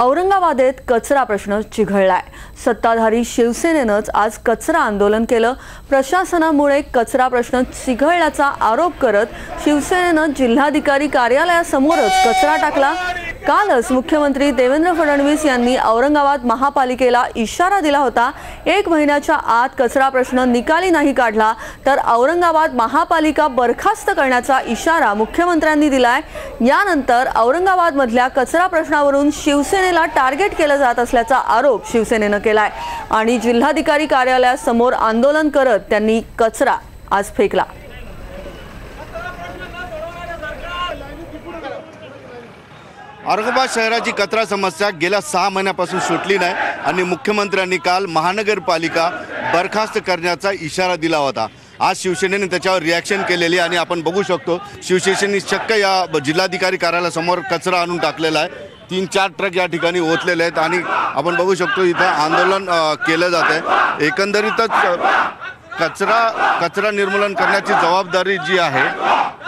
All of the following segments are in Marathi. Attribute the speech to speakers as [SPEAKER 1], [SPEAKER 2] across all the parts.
[SPEAKER 1] औरंगाबादेत कचरा प्रश्न चिघळलाय. सत्ताधारी शिवसेनेनंच आज कचरा आंदोलन केलं. प्रशासनामुळे कचरा प्रश्न चिघळल्याचा आरोप करत शिवसेनेनं जिल्हाधिकारी कार्यालयासमोरच कचरा टाकला. कालच मुख्यमंत्री देवेंद्र फडणवीस यांनी औरंगाबाद महापालिकेला इशारा दिला होता. एक महिन्याच्या आत कचरा प्रश्न निकाली नाही काढला तर औरंगाबाद महापालिका बरखास्त करण्याचा इशारा मुख्यमंत्र्यांनी दिलाय. यानंतर औरंगाबादमधल्या कचरा प्रश्नावरून शिवसेनेला टार्गेट केलं जात असल्याचा आरोप शिवसेनेनं केलाय. आणि जिल्हाधिकारी कार्यालयासमोर आंदोलन करत त्यांनी कचरा आज फेकला.
[SPEAKER 2] औरंगाबाद शहराची कचरा समस्या गेल्या सहा महिन्यापासून सुटली नाही आणि मुख्यमंत्र्यांनी काल महानगरपालिका बरखास्त करण्याचा इशारा दिला होता. आज शिवसेनेने त्याच्यावर रिॲक्शन केलेली आणि आपण बघू शकतो शिवसेनेने चक्क या जिल्हाधिकारी कार्यालयासमोर कचरा आणून टाकलेला आहे. तीन चार ट्रक या ठिकाणी ओतलेले आहेत आणि आपण बघू शकतो इथं आंदोलन केलं जात आहे एकंदरीतच कचरा कचरा निर्मूलन करण्याची जबाबदारी जी आहे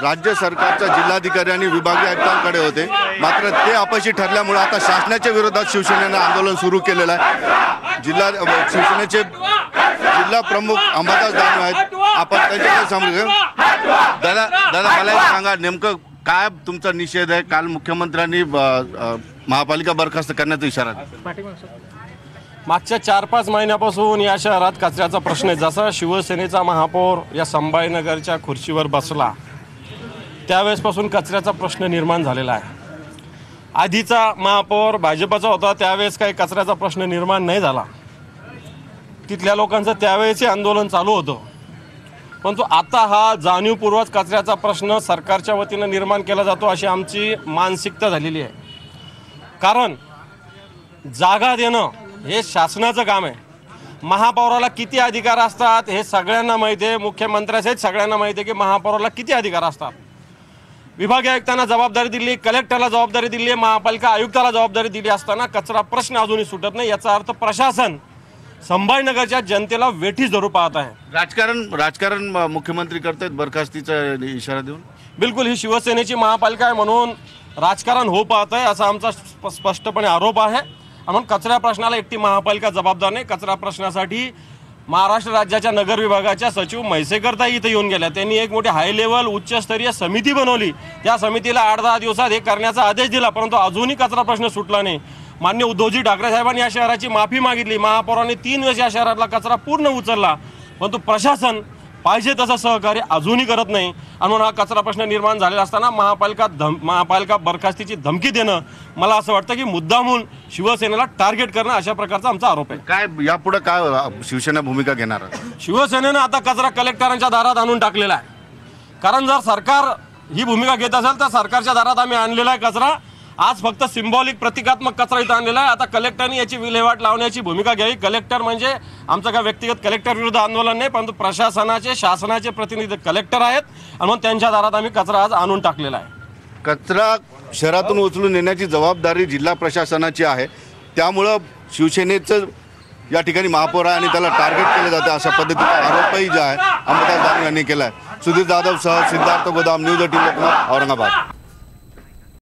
[SPEAKER 2] राज्य सरकारच्या जिल्हाधिकारी आणि विभागीय आयुक्तांकडे होते. मात्र ते अपयशी ठरल्यामुळे आता शासनाच्या विरोधात शिवसेनेनं आंदोलन सुरू केलेलं आहे. जिल्हा शिवसेनेचे जिल्हा प्रमुख अंबादास दानवे आहेत. आपण त्यांच्याकडे समजू दादा दादा मला एक सांगा नेमकं काय तुमचा निषेध आहे? काल मुख्यमंत्र्यांनी महापालिका बरखास्त करण्याचा इशारा
[SPEAKER 3] मागच्या चार पाच महिन्यापासून या शहरात कचऱ्याचा प्रश्न आहे. जसा शिवसेनेचा महापौर या संभाजीनगरच्या खुर्चीवर बसला त्यावेळेसपासून कचऱ्याचा प्रश्न निर्माण झालेला आहे. आधीचा महापौर भाजपचा होता त्यावेळेस काही कचऱ्याचा प्रश्न निर्माण नाही झाला. तिथल्या लोकांचं त्यावेळेसही आंदोलन चालू होतं. परंतु आता हा जाणीवपूर्वक कचऱ्याचा प्रश्न सरकारच्या वतीनं निर्माण केला जातो अशी आमची मानसिकता झालेली आहे. कारण जागा देणं हे शासनाचं काम आहे. महापौराला किती अधिकार असतात हे सगळ्यांना माहिती आहे. मुख्यमंत्र्यासहित सगळ्यांना माहिती आहे की महापौराला किती अधिकार असतात. विभागीय आयुक्तांना जबाबदारी दिली कलेक्टरला जबाबदारी दिली आहे महापालिका आयुक्ताला जबाबदारी दिली असताना कचरा प्रश्न अजूनही सुटत नाही. याचा अर्थ प्रशासन संभाजीनगरच्या जनतेला वेठीस धरू पाहत आहे.
[SPEAKER 2] राजकारण राजकारण अ, मुख्यमंत्री करतायत बरखास्तीचा इशारा देऊन?
[SPEAKER 3] बिलकुल ही शिवसेनेची महापालिका आहे म्हणून राजकारण हो पाहत आहे असा आमचा स्प- स्पष्टपणे आरोप आहे. म्हणून कचरा प्रश्नाला एकटी महापालिका जबाबदार नाही. कचरा प्रश्नासाठी महाराष्ट्र राज्याच्या नगर विभागाच्या सचिव म्हैसेकरताही इथं येऊन गेल्या. त्यांनी एक मोठी हाय लेवल उच्चस्तरीय समिती बनवली. त्या समितीला आठ दहा दिवसात हे करण्याचा आदेश दिला परंतु अजूनही कचरा प्रश्न सुटला नाही. मान्य उद्धवजी ठाकरे साहेबांनी या शहराची माफी मागितली. महापौरांनी तीन वेळेस या शहरातला कचरा पूर्ण उचलला. परंतु प्रशासन पाहिजे तसं सहकार्य अजूनही करत नाही. आणि म्हणून हा कचरा प्रश्न निर्माण झालेला असताना महापालिका धम महापालिका बरखास्तीची धमकी देणं मला असं वाटतं की मुद्दामून शिवसेनेला टार्गेट करणं अशा प्रकारचा आमचा आरोप आहे.
[SPEAKER 2] काय यापुढे काय शिवसेना भूमिका घेणार? आहे?
[SPEAKER 3] शिवसेनेनं आता कचरा कलेक्टरांच्या दारात आणून टाकलेला आहे. कारण जर सरकार ही भूमिका घेत असेल तर सरकारच्या दारात आम्ही आणलेला आहे कचरा. आज फक्त सिम्बॉलिक प्रतिकात्मक कचरा इथं आणलेला आहे. आता कलेक्टरनी याची विल्हेवाट लावण्याची भूमिका घ्यावी. कलेक्टर म्हणजे आमचं काय व्यक्तिगत कलेक्टर विरुद्ध आंदोलन नाही परंतु प्रशासनाचे शासनाचे प्रतिनिधी कलेक्टर आहेत. आणि म्हणून त्यांच्या दारात आम्ही कचरा आज आणून टाकलेला आहे.
[SPEAKER 2] कचरा शहरातून उचलून नेण्याची जबाबदारी जिल्हा प्रशासनाची आहे. त्यामुळं शिवसेनेचं या ठिकाणी महापौर आहे आणि त्याला टार्गेट केलं जातं अशा पद्धतीचा आरोपही जो आहे अंबादास दानवे यांनी केला आहे सुधीर जाधव सह सिद्धार्थ गोदाम न्यूज एटीन औरंगाबाद.